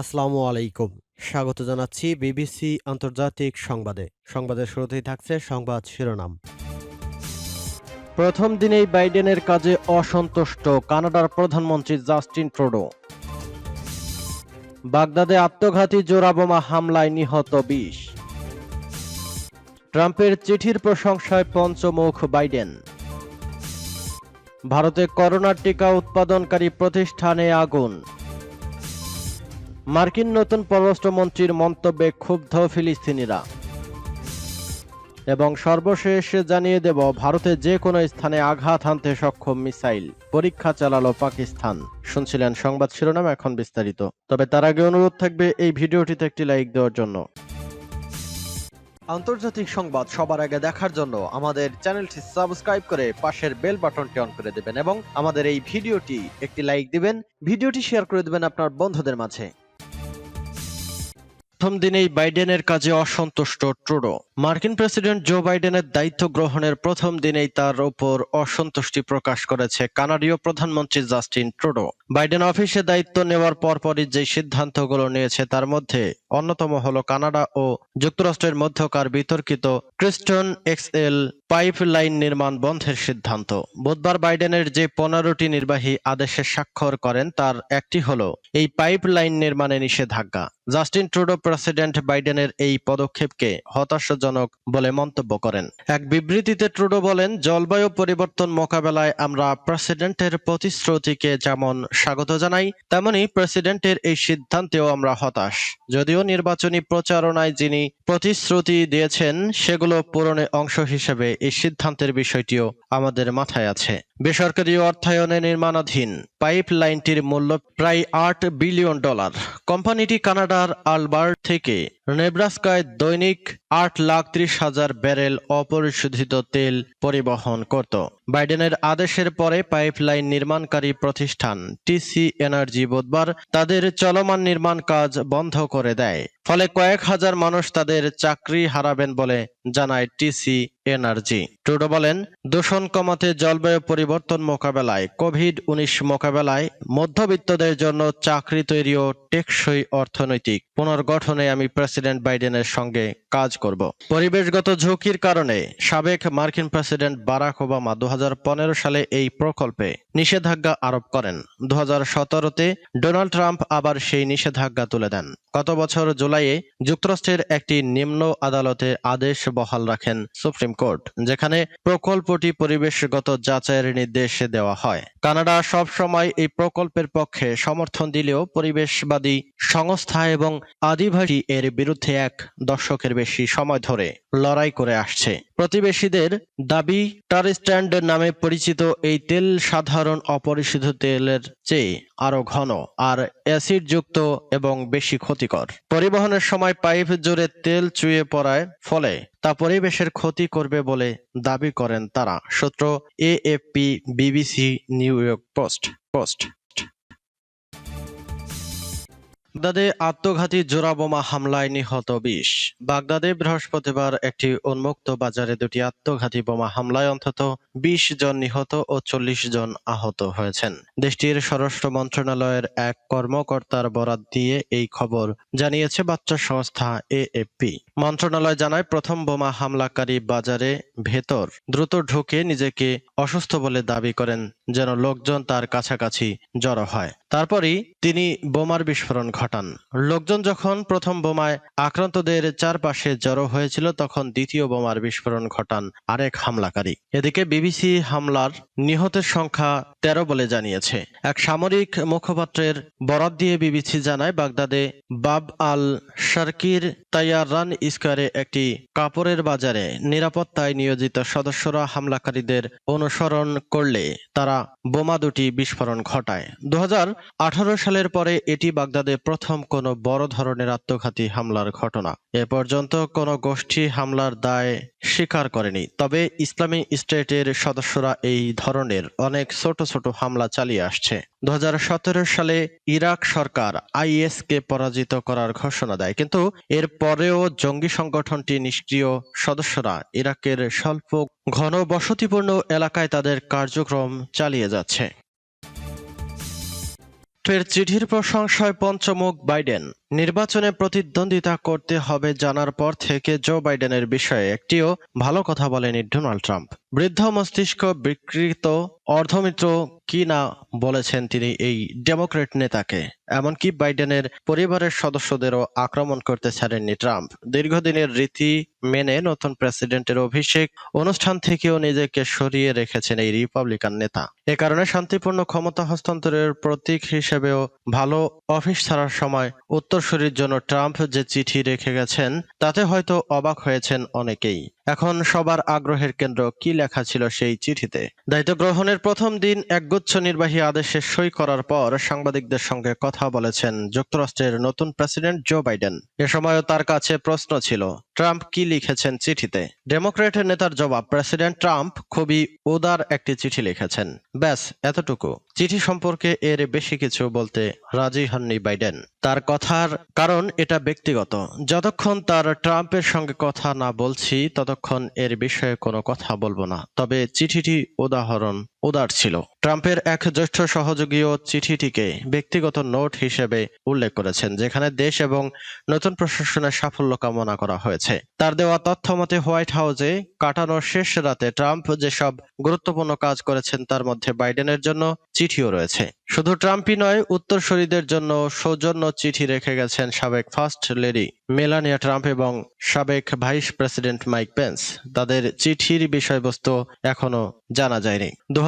আসসালামু আলাইকুম। স্বাগত জানাচ্ছি বিবিসি আন্তর্জাতিক সংবাদে। সংবাদের শুরুতেই থাকছে সংবাদ শিরোনাম। প্রথম দিনেই বাইডেনের কাজে অসন্তুষ্ট কানাডার প্রধানমন্ত্রী জাস্টিন ট্রুডো। বাগদাদে আত্মঘাতী জোরাবোমা হামলায় নিহত বিশ। ট্রাম্পের চিঠির প্রশংসায় পঞ্চমুখ বাইডেন। ভারতে করোনার টিকা উৎপাদনকারী প্রতিষ্ঠানে আগুন। মার্কিন নতুন পররাষ্ট্রমন্ত্রীর মন্তব্যে ক্ষুব্ধ ফিলিস্তিনিরা। এবং সর্বশেষ জানিয়ে দেব, ভারতে যে কোনো স্থানে আঘাত হানতে সক্ষম মিসাইল। পরীক্ষা চালালো পাকিস্তান। শুনছিলেন সংবাদ শিরোনাম এখন বিস্তারিত। তবে তার আগে অনুরোধ থাকবে এই ভিডিওটিতে একটি লাইক দেওয়ার জন্য। আন্তর্জাতিক সংবাদ সবার আগে দেখার জন্য আমাদের চ্যানেলটি সাবস্ক্রাইব করে পাশের বেল বাটনটি অন করে দেবেন এবং আমাদের এই ভিডিওটি একটি লাইক দিবেন। ভিডিওটি শেয়ার করে দেবেন আপনার বন্ধুদের মাঝে। প্রথম দিনেই বাইডেনের কাজে অসন্তুষ্ট ট্রুডো। মার্কিন প্রেসিডেন্ট জো বাইডেনের দায়িত্ব গ্রহণের প্রথম দিনেই তার ওপর অসন্তুষ্টি প্রকাশ করেছে কানাডীয় প্রধানমন্ত্রী জাস্টিন ট্রুডো। বাইডেন অফিসে দায়িত্ব নেওয়ার পরপরই যে সিদ্ধান্তগুলো নিয়েছে তার মধ্যে অন্যতম হলো কানাডা ও যুক্তরাষ্ট্রের মধ্যকার বিতর্কিত Keystone X L pipeline নির্মাণ বন্ধের সিদ্ধান্ত। বুধবার বাইডেনের যে পনেরোটি নির্বাহী আদেশে স্বাক্ষর করেন তার একটি হল এই পাইপ লাইন নির্মাণে নিষেধাজ্ঞা। জাস্টিন ট্রুডো প্রেসিডেন্ট বাইডেনের এই পদক্ষেপকে হতাশাজনক বলে মন্তব্য করেন। এক বিবৃতিতে ট্রুডো বলেন, জলবায়ু পরিবর্তন মোকাবেলায় আমরা প্রেসিডেন্টের প্রতিশ্রুতিকে যেমন স্বাগত জানাই, তেমনি প্রেসিডেন্টের এই সিদ্ধান্তেও আমরা হতাশ। যদিও নির্বাচনী প্রচারণায় যিনি প্রতিশ্রুতি দিয়েছেন, সেগুলো পূরণে অংশ হিসেবে এই সিদ্ধান্তের বিষয়টিও আমাদের মাথায় আছে। বেসরকারি অর্থায়নে নির্মাণাধীন পাইপ লাইনটির মূল্য প্রায় আট বিলিয়ন ডলার। কোম্পানিটি কানাডার আলবার্ট থেকে নেব্রাস্কায় দৈনিক আট লাখ ত্রিশ হাজার ব্যারেল অপরিশোধিত তেল পরিবহন করত। বাইডেনের আদেশের পরে পাইপলাইন নির্মাণকারী প্রতিষ্ঠান টিসি এনার্জি বুধবার তাদের চলমান নির্মাণ কাজ বন্ধ করে দেয়। ফলে কয়েক হাজার মানুষ তাদের চাকরি হারাবেন বলে জানায় টিসি এনার্জি। ট্রুডো বলেন, দূষণ কমাতে জলবায়ু পরিবর্তন মোকাবেলায় কোভিড উনিশ মোকাবেলায় মধ্যবিত্তদের জন্য চাকরি তৈরি ও টেকসই অর্থনৈতিক। পুনর্গঠনে আমি প্রেসিডেন্ট বাইডেনের সঙ্গে কাজ করব। পরিবেশগত ঝুঁকির কারণে সাবেক মার্কিন প্রেসিডেন্ট বারাক ওবামা দু সালে এই প্রকল্পে নিষেধাজ্ঞা আরোপ করেন। দু তে ডোনাল্ড ট্রাম্প আবার সেই নিষেধাজ্ঞা তুলে দেন। গত বছর জুলাইয়ে যুক্তরাষ্ট্রের একটি নিম্ন আদালতে আদেশ বহাল রাখেন সুপ্রিম কোর্ট, যেখানে প্রকল্পটি পরিবেশগত যাচাইয়ের নির্দেশ দেওয়া হয়। কানাডা সব সময় এই প্রকল্পের পক্ষে সমর্থন দিলেও পরিবেশবাদী সংস্থা এবং আদিবাসী এর বিরুদ্ধে এক দশকের বেশি সময় ধরে লড়াই করে আসছে। প্রতিবেশীদের দাবি টার স্ট্যান্ড নামে পরিচিত এই তেল সাধারণ অপরিশোধিত তেলের চেয়ে আরও ঘন আর অ্যাসিড যুক্ত এবং বেশি ক্ষতিকর। পরিবহনের সময় পাইপ জোরে তেল চুয়ে পড়ায় ফলে তা পরিবেশের ক্ষতি করবে বলে দাবি করেন তারা, সূত্র AFP, BBC, New York Post. Post. বাগদাদে আত্মঘাতী জোড়া বোমা হামলায় নিহত বিশ। বাগদাদে বৃহস্পতিবার একটি উন্মুক্ত বাজারে দুটি আত্মঘাতী বোমা হামলায় অন্তত বিশ জন নিহত ও চল্লিশ জন আহত হয়েছেন। দেশটির স্বরাষ্ট্র মন্ত্রণালয়ের এক কর্মকর্তার বরাত দিয়ে এই খবর জানিয়েছে বার্তা সংস্থা এএফপি। মন্ত্রণালয় জানায়, প্রথম বোমা হামলাকারী বাজারে ভেতর দ্রুত ঢুকে নিজেকে অসুস্থ বলে দাবি করেন যেন লোকজন তার কাছাকাছি জড়ো হয়। তারপরই তিনি বোমার বিস্ফোরণ ঘটান। লোকজন যখন প্রথম বোমায় আক্রান্তদের চারপাশে জড়ো হয়েছিল, তখন দ্বিতীয় বোমার বিস্ফোরণ ঘটান আরেক হামলাকারী। এদিকে বিবিসি হামলার নিহতের সংখ্যা তেরো বলে জানিয়েছে। এক সামরিক মুখপাত্রের বরাত দিয়ে বিবিসি জানায়, বাগদাদে বাব আল শারকির তাইয়ারান স্কোয়ারে একটি কাপড়ের বাজারে নিরাপত্তায় নিয়োজিত সদস্যরা হামলাকারীদের অনুসরণ করলে তারা বোমা দুটি বিস্ফোরণ ঘটায়। দু হাজার আঠারো সালের পরে এটি বাগদাদে প্রথম কোনো বড় ধরনের আত্মঘাতী হামলার ঘটনা। এ পর্যন্ত কোনো গোষ্ঠী হামলার দায় স্বীকার করেনি। তবে ইসলামী স্টেটের সদস্যরা এই ধরনের অনেক ছোট ছোট হামলা চালিয়ে আসছে। দু হাজার সতেরো সালে ইরাক সরকার আইএস কে পরাজিত করার ঘোষণা দেয়। কিন্তু এর পরেও জঙ্গি সংগঠনটি নিষ্ক্রিয় সদস্যরা ইরাকের স্বল্প ঘন বসতিপূর্ণ এলাকায় তাদের কার্যক্রম চালিয়ে যাচ্ছে। ফের চিঠির প্রশংসায় পঞ্চমুখ বাইডেন। নির্বাচনে প্রতিদ্বন্দ্বিতা করতে হবে জানার পর থেকে জো বাইডেনের বিষয়ে একটিও ভালো কথা বলেনি ডোনাল্ড ট্রাম্প। বৃদ্ধ মস্তিষ্ক বিকৃত, অর্ধমিত্র কি না বলেছেন তিনি এই ডেমোক্রেট নেতাকে? এমনকি বাইডেনের পরিবারের সদস্যদেরও আক্রমণ করতে ছাড়েননি ট্রাম্প। দীর্ঘদিনের রীতি মেনে নতুন প্রেসিডেন্টের অভিষেক অনুষ্ঠান থেকেও নিজেকে সরিয়ে রেখেছেন এই রিপাবলিকান নেতা। এ কারণে শান্তিপূর্ণ ক্ষমতা হস্তান্তরের প্রতীক হিসেবেও ভালো অফিস ছাড়ার সময় উত্তরসূরির জন্য ট্রাম্প যে চিঠি রেখে গেছেন, তাতে হয়তো অবাক হয়েছেন অনেকেই। এখন সবার আগ্রহের কেন্দ্র কি লেখা ছিল সেই চিঠিতে? দায়িত্ব গ্রহণের প্রথম দিন একগুচ্ছ নির্বাহী আদেশে সই করার পর সাংবাদিকদের সঙ্গে কথা বলেছেন যুক্তরাষ্ট্রের নতুন প্রেসিডেন্ট জো বাইডেন। এ সময়ও তার কাছে প্রশ্ন ছিল, ট্রাম্প কি লিখেছেন চিঠিতে? ডেমোক্রেটের নেতার জবাব, প্রেসিডেন্ট ট্রাম্প খুবই উদার একটি চিঠি লিখেছেন। ব্যাস, এতটুকু। চিঠি সম্পর্কে এর বেশি কিছু বলতে রাজি হননি বাইডেন। তার কথার কারণ এটা ব্যক্তিগত। যতক্ষণ তার ট্রাম্পের সঙ্গে কথা না বলছি, ততক্ষণ এর বিষয়ে কোনো কথা বলব না তবে চিঠিটি উদাহরণ। উদার ছিল। ট্রাম্পের এক জ্যেষ্ঠ সহযোগীও চিঠিটিকে ব্যক্তিগত নোট হিসেবে উল্লেখ করেছেন, যেখানে দেশ এবং নতুন প্রশাসনের সাফল্য কামনা করা হয়েছে। তার দেওয়া তথ্য মতে, হোয়াইট হাউসে কাটানোর শেষ রাতে ট্রাম্প যেসব গুরুত্বপূর্ণ কাজ করেছেন, তার মধ্যে বাইডেনের জন্য চিঠিও রয়েছে। শুধু ট্রাম্পই নয়, উত্তরসূরিদের জন্য সৌজন্য চিঠি রেখে গেছেন সাবেক ফার্স্ট লেডি মেলানিয়া ট্রাম্প এবং সাবেক ভাইস প্রেসিডেন্ট মাইক পেন্স। তাদের চিঠির বিষয়বস্তু এখনও জানা যায়নি। দু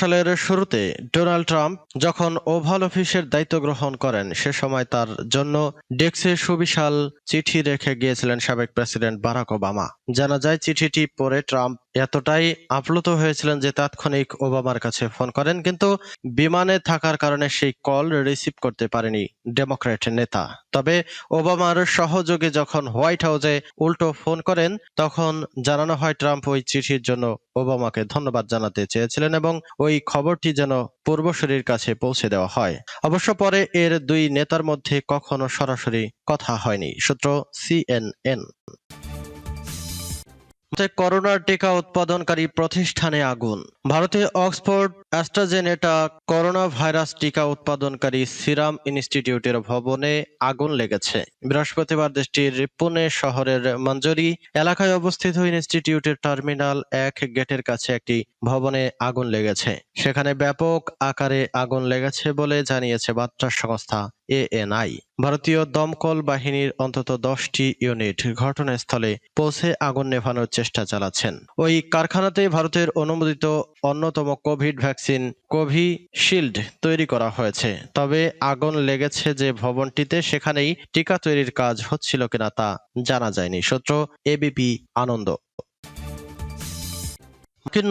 সালের শুরুতে ডোনাল্ড ট্রাম্প যখন ওভাল অফিসের দায়িত্ব গ্রহণ করেন, সে সময় তার জন্য ডেস্কে সুবিশাল চিঠি রেখে গিয়েছিলেন সাবেক প্রেসিডেন্ট বারাক ওবামা। জানা যায়, চিঠিটি পরে ট্রাম্প এতটাই আপ্লুত হয়েছিলেন যে তাৎক্ষণিক ওবামার কাছে ফোন করেন, কিন্তু বিমানে থাকার কারণে সেই কল রিসিভ করতে পারেনি ডেমোক্র্যাট নেতা। তবে ওবামার সহযোগে যখন হোয়াইট হাউসে উল্টো ফোন করেন, তখন জানানো হয়, ট্রাম্প ওই চিঠির জন্য ওবামাকে ধন্যবাদ জানাতে চেয়েছিলেন এবং ওই খবরটি যেন পূর্বসূরির কাছে পৌঁছে দেওয়া হয়। অবশ্য পরে এর দুই নেতার মধ্যে কখনো সরাসরি কথা হয়নি। সূত্র সিএনএন। করোনার টিকা উৎপাদনকারী প্রতিষ্ঠানে আগুন। ভারতে অক্সফোর্ড অ্যাস্ট্রাজেনেটা করোনা ভাইরাস টিকা উৎপাদনকারী সিরাম ইনস্টিটিউটের ভবনে আগুন লেগেছে। বৃহস্পতিবার দেশটির পুনে শহরের মঞ্জরি এলাকায় অবস্থিত ইনস্টিটিউটের টার্মিনাল এক গেটের কাছে একটি ভবনে আগুন লেগেছে। সেখানে ব্যাপক আকারে আগুন লেগেছে বলে জানিয়েছে বার্তা সংস্থা এএনআই। ভারতীয় দমকল বাহিনীর অন্তত দশটি ইউনিট ঘটনাস্থলে পৌঁছে আগুন নেভানোর চেষ্টা চালাচ্ছেন। ওই কারখানাতে ভারতের অনুমোদিত অন্যতম কোভিড ভ্যাকসিন কোভিশিল্ড তৈরি করা হয়েছে। তবে আগুন লেগেছে যে ভবনটিতে সেখানেই টিকা তৈরির কাজ হচ্ছিল কিনা তা জানা যায়নি। সূত্র এবিপি আনন্দ।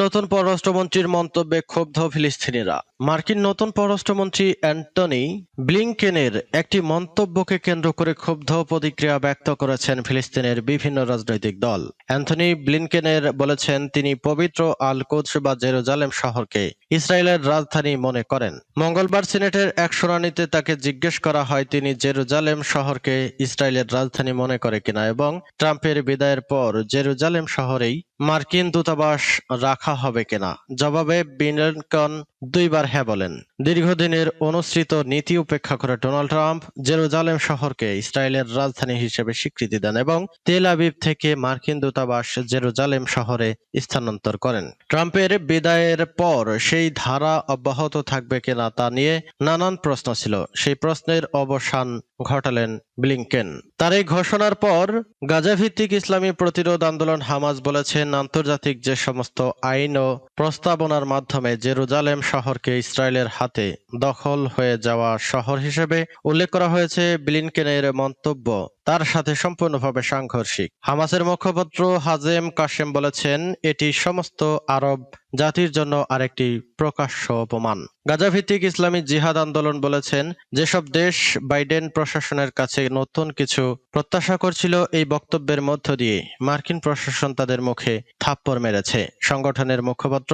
নতুন পররাষ্ট্রমন্ত্রীর মন্তব্যে ক্ষুব্ধ ফিলিস্তিনিরা। মার্কিন নতুন পররাষ্ট্রমন্ত্রী অ্যান্টনি ব্লিংকেনের একটি মন্তব্যকে কেন্দ্র করে ক্ষুব্ধ প্রতিক্রিয়া ব্যক্ত করেছেন ফিলিস্তিনের বিভিন্ন রাজনৈতিক দল। অ্যান্থনি ব্লিনকেনের বলেছেন, তিনি পবিত্র আল কুদস বা জেরুজালেম শহরকে ইসরায়েলের রাজধানী মনে করেন। মঙ্গলবার সিনেটের এক শুনানিতে তাকে জিজ্ঞেস করা হয়, তিনি জেরুজালেম শহরকে ইসরায়েলের রাজধানী মনে করে কিনা এবং ট্রাম্পের বিদায়ের পর জেরুজালেম শহরেই মার্কিন দূতাবাস রাখা হবে কিনা? জবাবে বিনকন দুইবার হ্যাঁ বলেন। দীর্ঘদিনের অনুসৃত নীতি উপেক্ষা করে ডোনাল্ড ট্রাম্প জেরুজালেম শহরকে ইসরায়েলের রাজধানী হিসেবে স্বীকৃতি দেন এবং তেল আবিব থেকে মার্কিন দূতাবাস জেরুজালেম শহরে স্থানান্তর করেন। ট্রাম্পের বিদায়ের পর সেই ধারা অব্যাহত থাকবে কিনা তা নিয়ে নানান প্রশ্ন ছিল। সেই প্রশ্নের অবসান ঘটালেন ব্লিংকেন। তার এই ঘোষণার পর গাজা ভিত্তিক ইসলামী প্রতিরোধ আন্দোলন হামাজ বলেছেন, আন্তর্জাতিক যে সমস্ত আইন ও প্রস্তাবনার মাধ্যমে জেরুজালেম শহরকে ইসরায়েলের হাতে দখল হয়ে যাওয়া শহর হিসেবে উল্লেখ করা হয়েছে ব্লিনকেনের মন্তব্য। তার সাথে সম্পূর্ণভাবে সাংঘর্ষিক। হামাসের মুখপাত্র হাজেম কাশেম বলেছেন, এটি সমস্ত আরব জাতির জন্য আরেকটি প্রকাশ্য অপমান। গাজা ভিত্তিক ইসলামী জিহাদ আন্দোলন বলেছেন, যেসব দেশ বাইডেন প্রশাসনের কাছে নতুন কিছু প্রত্যাশা করছিল, এই বক্তব্যের মধ্য দিয়ে মার্কিন প্রশাসন তাদের মুখে থাপ্পড় মেরেছে। সংগঠনের মুখপাত্র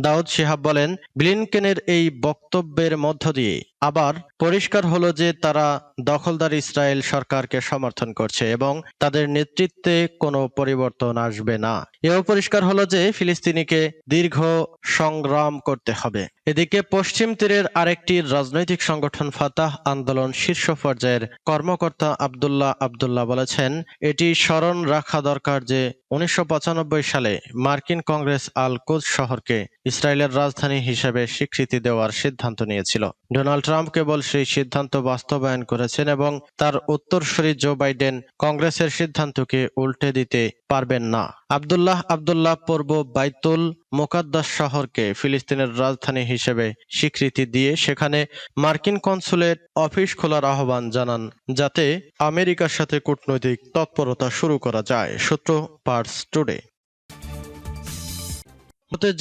দাউদ শিহাব বলেন, ব্লিনকেনের এই বক্তব্যের মধ্য দিয়ে আবার পরিষ্কার হলো যে তারা দখলদার ইসরায়েল সরকারকে সমর্থন করছে এবং তাদের নেতৃত্বে কোনো পরিবর্তন আসবে না। এও পরিষ্কার হলো যে ফিলিস্তিনিকে দীর্ঘ সংগ্রাম করতে হবে। এদিকে পশ্চিম তীরের আরেকটি রাজনৈতিক সংগঠন ফাতাহ আন্দোলন শীর্ষ পর্যায়ের কর্মকর্তা আবদুল্লাহ আবদুল্লাহ বলেছেন, এটি স্মরণ রাখা দরকার যে উনিশশো পঁচানব্বই সালে মার্কিন কংগ্রেস আল কুজ শহরকে ইসরায়েলের রাজধানী হিসেবে স্বীকৃতি দেওয়ার সিদ্ধান্ত নিয়েছিল। ডোনাল্ড ট্রাম্প কেবল সেই সিদ্ধান্ত বাস্তবায়ন করেছেন এবং তার উত্তরসূরি জো বাইডেন কংগ্রেসের সিদ্ধান্তকে উল্টে দিতে পারবেন না। আবদুল্লাহ আবদুল্লাহ পূর্ব বাইতুল মোকাদ্দাস শহরকে ফিলিস্তিনের রাজধানী হিসেবে স্বীকৃতি দিয়ে সেখানে মার্কিন কনসুলেট অফিস খোলার আহ্বান জানান, যাতে আমেরিকার সাথে কূটনৈতিক তৎপরতা শুরু করা যায়, সূত্র পার্স টুডে।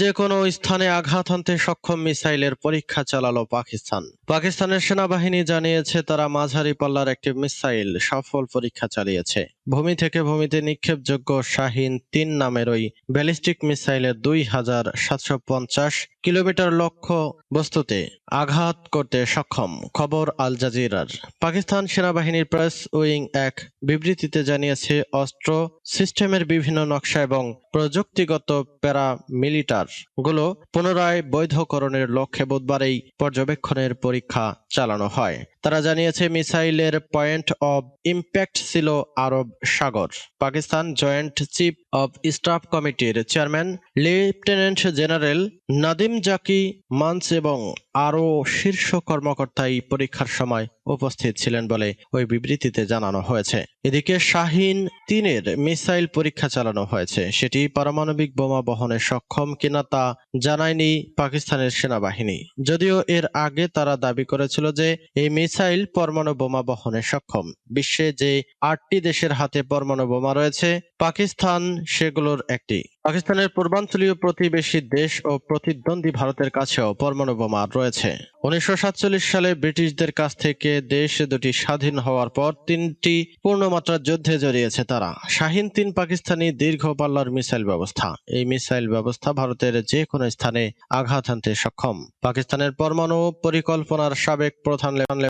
যে কোনো স্থানে আঘাত হানতে সক্ষম মিসাইলের পরীক্ষা চালালো পাকিস্তান। পাকিস্তানের সেনাবাহিনী জানিয়েছে, তারা মাঝারি পাল্লার একটি মিসাইল সফল পরীক্ষা চালিয়েছে। ভূমি থেকে ভূমিতে নিক্ষেপযোগ্য শাহিন তিন নামের ওই ব্যালিস্টিক মিসাইলের দুই হাজার সাতশো পঞ্চাশ কিলোমিটার লক্ষ্য বস্তুতে আঘাত করতে সক্ষম। খবর আল জাজিরার। পাকিস্তান সেনাবাহিনীর প্রেস উইং এক বিবৃতিতে জানিয়েছে, অস্ত্র সিস্টেমের বিভিন্ন নকশা এবং প্রযুক্তিগত প্যারামিলিটারগুলো পুনরায় বৈধকরণের লক্ষ্যে বুধবার এই পর্যবেক্ষণের পরীক্ষা চালানো হয়। তারা জানিয়েছে, মিসাইলের পয়েন্ট অব ইম্প্যাক্ট ছিল আরব সাগর। Pakistan joint chief of staff কমিটির chairman, lieutenant general Nadeem Zaki মানস এবং আরও শীর্ষ কর্মকর্তা এই পরীক্ষার সময় উপস্থিত ছিলেন বলে ওই বিবৃতিতে জানানো হয়েছে। এদিকে শাহিন তিনের মিসাইল পরীক্ষা চালানো হয়েছে। সেটি পারমাণবিক বোমা বহনে সক্ষম কিনা তা জানায়নি পাকিস্তানের সেনাবাহিনী। যদিও এর আগে তারা দাবি করেছিল যে এই মিসাইল পরমাণু বোমা বহনে সক্ষম। বিশ্বে যে আটটি দেশের হাতে পরমাণু বোমা রয়েছে পাকিস্তান সেগুলোর একটি। পাকিস্তানের পূর্বাঞ্চলীয় প্রতিবেশী দেশ ও প্রতিদ্বন্দ্বী ভারতের কাছেও পরমাণু বোমা রয়েছে। উনিশশো সালে ব্রিটিশদের কাছ থেকে দেশ দুটি স্বাধীন হওয়ার পর তিনটি পূর্ণমাত্রার যুদ্ধে জড়িয়েছে তারা। শাহিন তিন পাকিস্তানি দীর্ঘ পাল্লার মিসাইল ব্যবস্থা। এই মিসাইল ব্যবস্থা ভারতের যে কোনো স্থানে আঘাত হানতে সক্ষম। পাকিস্তানের পরমাণু পরিকল্পনার সাবেক প্রধান